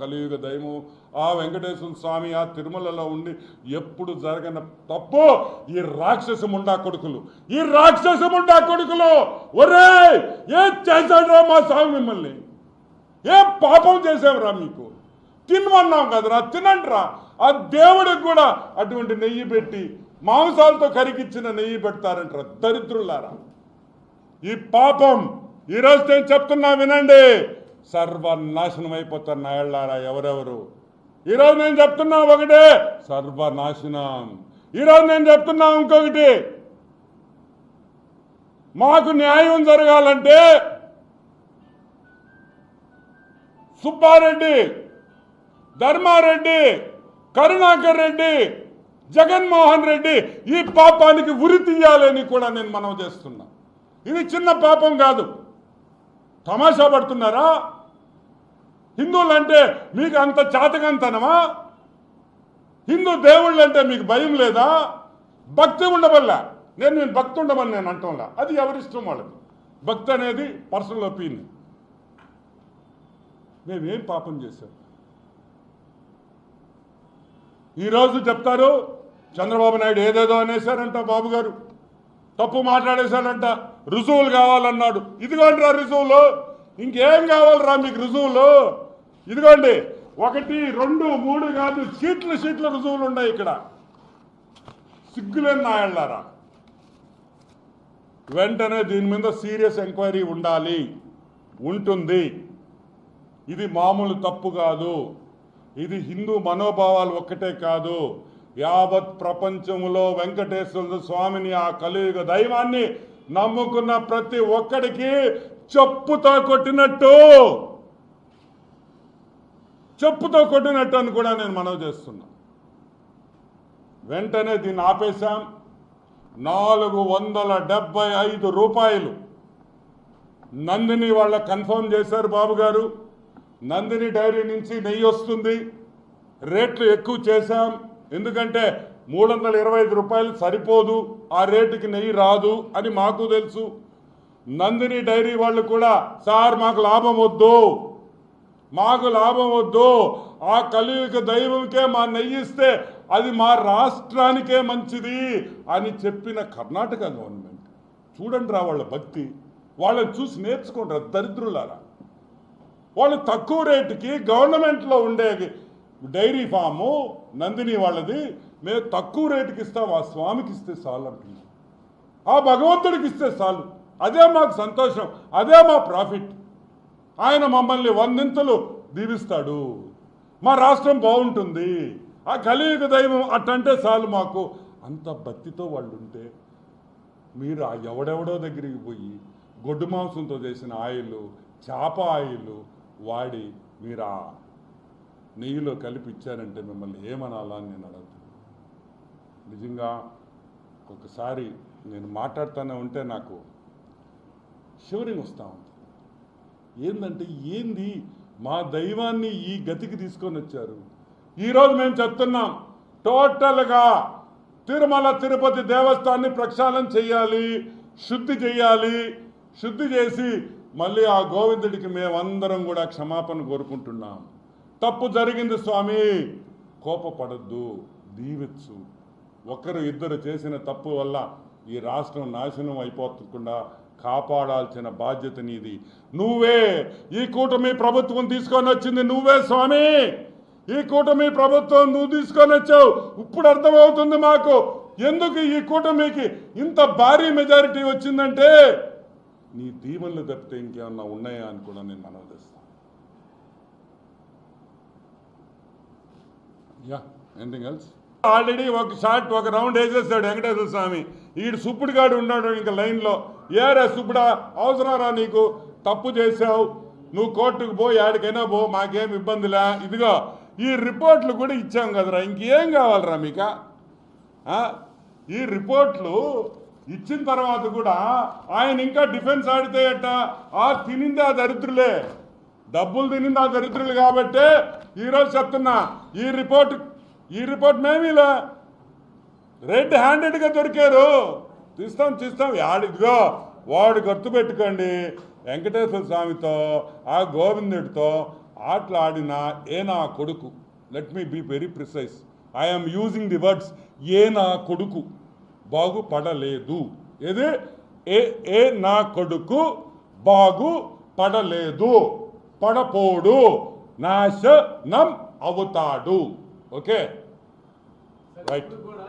కలియుగ దైవం ఆ వెంకటేశ్వర స్వామి ఆ తిరుమలలో ఉండి ఎప్పుడు జరగని తప్పు ఈ రాక్షసముండా కొడుకులు. ఈ రాక్షసముండా కొడుకులు. ఒరే ఏం చేశాడురా మా స్వామి మిమ్మల్ని? ఏం పాపం చేసావురా మీకు? తినమన్నాం కదరా తినండిరా. ఆ దేవుడికి కూడా అటువంటి నెయ్యి పెట్టి మాంసాలతో కరిగిచ్చిన నెయ్యి పెడతారంటారా దరిద్రులారా. ఈ పాపం ఈరోజు నేను చెప్తున్నా వినండి. సర్వనాశనం అయిపోతారు నాయళ్ళారా ఎవరెవరు? ఈరోజు నేను చెప్తున్నా ఒకటే సర్వనాశనం. ఈరోజు నేను చెప్తున్నా ఇంకొకటి. మాకు న్యాయం జరగాలంటే సుబ్బారెడ్డి ధర్మారెడ్డి కరుణాకర్ రెడ్డి జగన్మోహన్ రెడ్డి ఈ పాపానికి ఉరి తీయాలని కూడా నేను మనం చేస్తున్నా. ఇది చిన్న పాపం కాదు. తమాషా పడుతున్నారా? హిందువులు అంటే మీకు అంత చాతకంతనమా? హిందూ దేవుళ్ళు అంటే మీకు భయం లేదా? భక్తి ఉండవల్లా నేను నేను భక్తి ఉండమని నేను అంటంలా. అది ఎవరిష్టం వాళ్ళకి? భక్తి అనేది పర్సనల్ ఒపీనియన్. మేమేం పాపం చేశాం? ఈరోజు చెప్తారు చంద్రబాబు నాయుడు ఏదేదో అనేశారంట బాబు గారు. తప్పు మాట్లాడేశారంట. రుజువులు కావాలన్నాడు. ఇదిగోండి రా రుజువులు. ఇంకేం కావాలరా మీకు రుజువులు? ఇదిగోండి ఒకటి రెండు మూడు కాదు సీట్లు సీట్ల రుజువులు ఉన్నాయి ఇక్కడ. సిగ్గులేని నాయళ్ళారా? వెంటనే దీని మీద సీరియస్ ఎంక్వైరీ ఉండాలి. ఉంటుంది. ఇది మామూలు తప్పు కాదు. ఇది హిందూ మనోభావాలు ఒక్కటే కాదు. యావత్ ప్రపంచంలో వెంకటేశ్వర స్వామిని ఆ కలియుగ దైవాన్ని నమ్ముకున్న ప్రతి ఒక్కడికి చెప్పుతో కొట్టినట్టు. చెప్పుతో కొట్టినట్టు అని కూడా నేను మనవి చేస్తున్నా. వెంటనే దీన్ని ఆపేశాం. నాలుగు వందల డెబ్బై ఐదు రూపాయలు నందిని వాళ్ళ కన్ఫర్మ్ చేశారు బాబు గారు. నందిని డైరీ నుంచి నెయ్యి వస్తుంది. రేట్లు ఎక్కువ చేశాం. ఎందుకంటే మూడు వందల ఇరవై ఐదు రూపాయలు సరిపోదు. ఆ రేటుకి నెయ్యి రాదు అని మాకు తెలుసు. నందిని డైరీ వాళ్ళు కూడా సార్ మాకు లాభం వద్దు. మాకు లాభం వద్దు. ఆ కలియుగ దైవంకే మా నెయ్యి ఇస్తే అది మా రాష్ట్రానికే మంచిది అని చెప్పిన కర్ణాటక గవర్నమెంట్. చూడండి రా వాళ్ళ భక్తి. వాళ్ళని చూసి నేర్చుకుంటారు దరిద్రులారా. వాళ్ళు తక్కువ రేటుకి గవర్నమెంట్లో ఉండే డైరీ ఫాము నందిని వాళ్ళది మేము తక్కువ రేటుకి ఇస్తాం ఆ స్వామికి ఇస్తే చాలు అంటున్నాం ఆ భగవంతుడికి ఇస్తే చాలు. అదే మాకు సంతోషం అదే మా ప్రాఫిట్. ఆయన మమ్మల్ని వందింతలు దీవిస్తాడు. మా రాష్ట్రం బాగుంటుంది. ఆ కలియుగ దైవం అట్టంటే చాలు మాకు. అంత భక్తితో వాళ్ళు ఉంటే మీరు ఆ ఎవడెవడో దగ్గరికి పోయి గొడ్డు మాంసంతో చేసిన ఆయిల్ చేప ఆయిల్ వాడి మీరు ఆ నెయ్యిలో కలిపి ఇచ్చారంటే మిమ్మల్ని ఏమనాలా అని నేను అడుగుతున్నాను. నిజంగా ఒకసారి నేను మాట్లాడుతూనే ఉంటే నాకు షివరింగ్ వస్తూ ఉంది. ఏందంటే ఏంది? మా దైవాన్ని ఈ గతికి తీసుకొని వచ్చారు. ఈరోజు మేము చెప్తున్నాం టోటల్గా తిరుమల తిరుపతి దేవస్థాన్ని ప్రక్షాళన చేయాలి శుద్ధి చేయాలి శుద్ధి చేసి మళ్ళీ ఆ గోవిందుడికి మేమందరం కూడా క్షమాపణ కోరుకుంటున్నాం. తప్పు జరిగింది స్వామి. కోపపడద్దు దీవిచ్చు ఒకరు ఇద్దరు చేసిన తప్పు వల్ల ఈ రాష్ట్రం నాశనం అయిపోకుండా కాపాడాల్సిన బాధ్యత నీది. నువ్వే ఈ కూటమి ప్రభుత్వం తీసుకొని వచ్చింది నువ్వే స్వామి. ఈ కూటమి ప్రభుత్వం నువ్వు తీసుకొని వచ్చావు. ఇప్పుడు అర్థమవుతుంది మాకు ఎందుకు ఈ కూటమికి ఇంత భారీ మెజారిటీ వచ్చిందంటే నీ దీవెనలు తప్పితే ఇంకేమన్నా ఉన్నాయా అని కూడా నేను మనం చేస్తాను యా ఎనీథింగ్ ఎల్స్ ఆల్రెడీ ఒక షాట్ ఒక రౌండ్ వేసేసాడు వెంకటేశ్వర స్వామి. ఈడు సుప్పుడుగాడు ఉన్నాడు ఇంకా లైన్లో. ఏరా సుప్పుడా అవసరరా నీకు? తప్పు చేసావు నువ్వు కోర్టుకు పో యాడికైనా పో మాకేం ఇబ్బందిలే ఇదిగో ఈ రిపోర్ట్లు కూడా ఇచ్చాం కదరా. ఇంకేం కావాలరా మీక? ఆ? ఈ రిపోర్ట్లు ఇచ్చిన తర్వాత కూడా ఆయన ఇంకా డిఫెన్స్ ఆడితే అట్ట ఆ తినింది ఆ దరిద్రులే. డబ్బులు తినింది ఆ దరిద్రులు కాబట్టే ఈరోజు చెప్తున్నా ఈ రిపోర్ట్ ఈ రిపోర్ట్ మేమీలే. రెడ్ హ్యాండెడ్గా దొరికారు. తీస్తాం తీస్తాం. యాడిదిగో వాడు గుర్తుపెట్టుకోండి వెంకటేశ్వర స్వామితో ఆ గోవిందుడితో ఆటలు ఆడిన ఏ నా కొడుకు? Let me be very precise I'm using the words ఏ నా కొడుకు. బాగుపడలేదు. ఏది? ఏ ఏ నా కొడుకు బాగు పడలేదు పడపోడు. నాశనం అవుతాడు. ఓకే? కూడా